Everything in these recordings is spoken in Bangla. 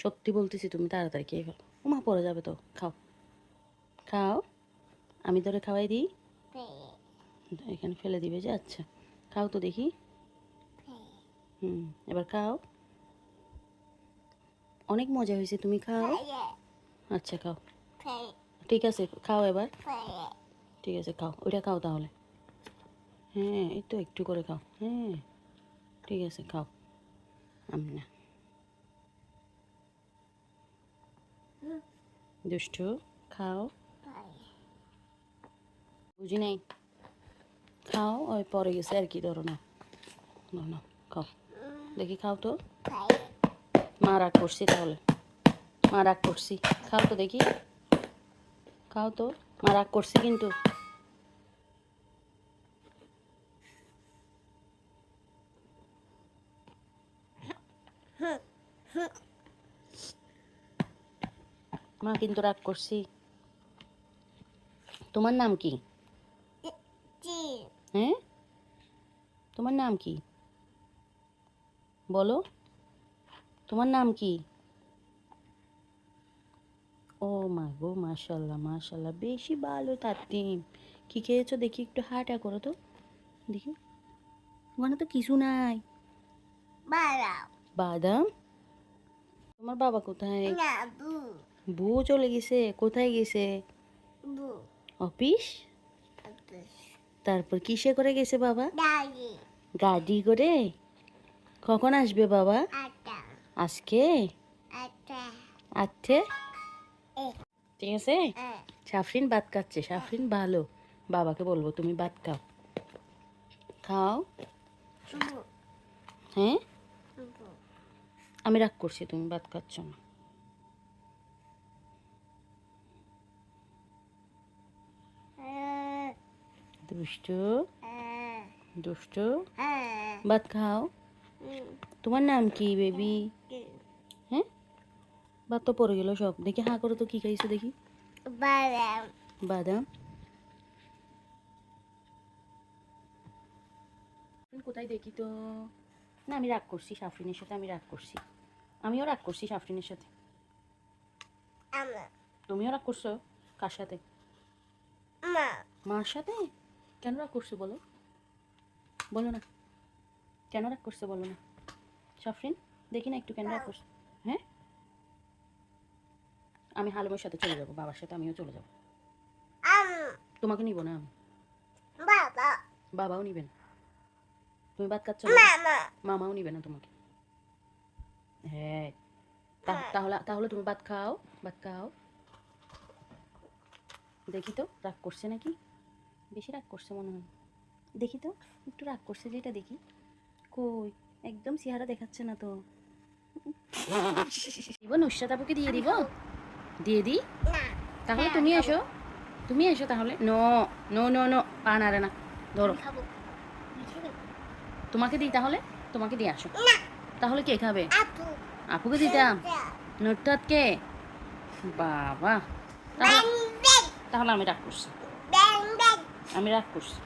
সত্যি বলতেছি তুমি তাড়াতাড়ি খেয়ে ফেলো। মা পড়ে যাবে তো খাও। খাও আমি ধরে খাওয়াই দিই। এখানে ফেলে দিবে যে আচ্ছা খাও তো দেখি। হুম এবার খাও। অনেক মজা হয়েছে তুমি খাও। আচ্ছা খাও। ঠিক আছে খাও এবার। ঠিক আছে খাও ওইটা খাও তাহলে। হ্যাঁ এই তো একটু করে খাও। হ্যাঁ ঠিক আছে খাও। আমি না। দুষ্টু, খাও। বুঝি নাই? খাও, ওই পরে গেছে আর কি ধরো না, খাও। দেখি খাও তো। মা রাগ করছি তাহলে। মা রাগ করছি। খাও তো দেখি। খাও তো। মা রাগ করছি কিন্তু। মা কিন্তু রাগ করছি। তোমার নাম কি? হ্যাঁ? তোমার নাম কি? বলো। তোমার নাম কি? ও মা গো মাশাল্লাহ মাশাল্লাহ বেশি ভালো তাতিম কি খেয়েছো দেখি একটু হাঁটা করো তো। দেখি। ওখানে তো কিছু নাই। বাদাম। তোমার বাবা কোথায়? বউ চলে গেছে কোথায় গেছে? অফিস? তারপর কিসে করে গেছে বাবা? গাড়ি। করে? কখন আসবে বাবা? আজকে? আচ্ছে ঠিক আছে? সাফরিন ভাত খাচ্ছে সাফরিন ভালো। বাবাকে বলব তুমি ভাত খাও। খাও। হ্যাঁ? আমি রাগ করছি তুমি ভাত খাচ্ছ না। দুষ্টু। দুষ্টু। ভাত খাও। তোমার নাম কি বেবি? হ্যাঁ? ভাত তো পড়ে গেল সব। দেখি হাঁ করো তো কি খাইছো দেখি। বাদাম। কোথায় দেখি তো? না আমি রাগ করছি সাফরিনের সাথে আমি রাগ করছি। আমিও রাগ করছি সাফরিনের সাথে। তুমিও রাগ করছ? কার সাথে? মার সাথে? কেন রাগ করছ বলো? বলো না। কেন রাগ করছ বলো না? সাফরিন দেখি না একটু কেন রাগ করছ। হ্যাঁ? আমি হালুমের সাথে চলে যাব বাবার সাথে আমিও চলে যাব। তোমাকে নিব না আমি? বাবাও নিবে না। তুমি ভাত খাচ্ছ মামাও নিবে না তোমাকে। হ্যাঁ। তাহলে তাহলে তুমি ভাত খাও ভাত খাও। দেখি তো রাগ করছে নাকি? বেশি রাগ করছে মনে হয়। দেখি তো একটু রাগ করছে যেটা দেখি। কই একদম চেহারা দেখাচ্ছে না তো। দিব নুসরাত আপুকে দিয়ে দিব। দিয়ে দিই তাহলে তুমি এসো। তুমি এসো তাহলে। নো নো নো নো পা নাড়ে না। ধরো। তোমাকে দিই তাহলে? তোমাকে দিয়ে আসো। তাহলে কে খাবে? আপুকে দিতাম। নুটকে বাবা। তাহলে তাহলে আমি রাগ করছি। আমি রাগ করছি।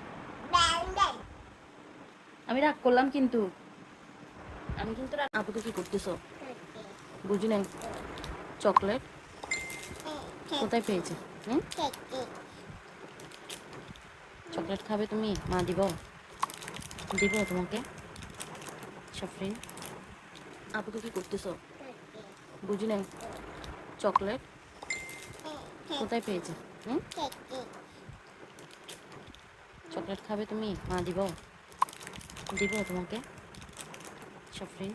আমি রাগ করলাম কিন্তু। আমি কিন্তু আপুকে কি করতেছো? বুঝি নাই। চকলেট? কোথায় পেয়েছে? হুম? চকলেট খাবে তুমি? মা দিব। দিব তোমাকে। সাফরিন। আপুকে কি করতেছো? বুঝি নাই। চকলেট? কোথায় পেয়েছে? হুম? চকলেট খাবে তুমি? মা দিব। দিব তোমাকে। সাফরিন।